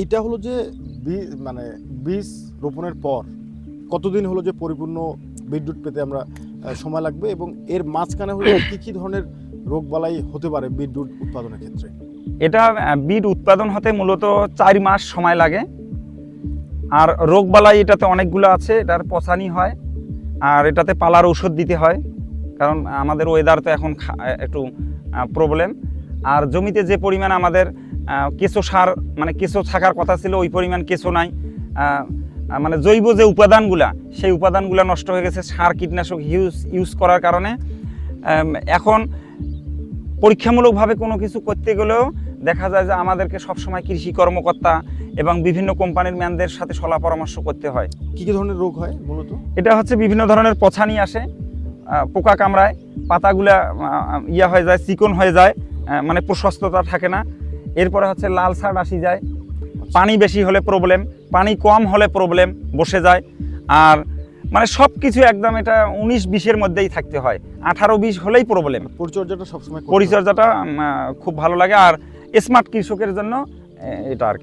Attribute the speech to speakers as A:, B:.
A: এইটা হলো যে মানে বীজ রোপণের পর কতদিন হলো যে পরিপূর্ণ বিদ্যুৎ পেতে আমরা সময় লাগবে এবং এর মাঝখানে হলো কি কি ধরনের রোগবালাই হতে পারে বিদ্যুৎ উৎপাদনের ক্ষেত্রে?
B: এটা বীজ উৎপাদন হতে মূলত চার মাস সময় লাগে। আর রোগবালাই এটাতে অনেকগুলো আছে, এটার পচানি হয়, আর এটাতে পালার ঔষধ দিতে হয়, কারণ আমাদের ওয়েদার তো এখন একটু প্রবলেম আর জমিতে যে পরিমাণ আমাদের কেঁচো সার মানে কেঁচো থাকার কথা ছিল ওই পরিমাণ কেঁচো নাই। মানে জৈব যে উপাদানগুলা সেই উপাদানগুলো নষ্ট হয়ে গেছে সার কীটনাশক ইউজ ইউজ করার কারণে। এখন পরীক্ষামূলকভাবে কোনো কিছু করতে গেলেও দেখা যায় যে আমাদেরকে সবসময় কৃষি কর্মকর্তা এবং বিভিন্ন কোম্পানির ম্যানদের সাথে সলা পরামর্শ করতে হয়।
A: কি কি ধরনের রোগ হয় মূলত?
B: এটা হচ্ছে বিভিন্ন ধরনের পছানি আসে পোকা কামড়ায় পাতাগুলা ইয়া হয়ে যায় চিকন হয়ে যায় মানে প্রশস্ততা থাকে না। এরপরে হচ্ছে লাল শার্ট আসি যায়। পানি বেশি হলে প্রবলেম পানি কম হলে প্রবলেম বসে যায়। আর মানে সব কিছু একদম এটা উনিশ বিশের মধ্যেই থাকতে হয়। আঠারো বিশ হলেই প্রবলেম
A: পরিচর্যাটা সবসময়
B: পরিচর্যাটা খুব ভালো লাগে। আর স্মার্ট কৃষকের জন্য এটা আর কি।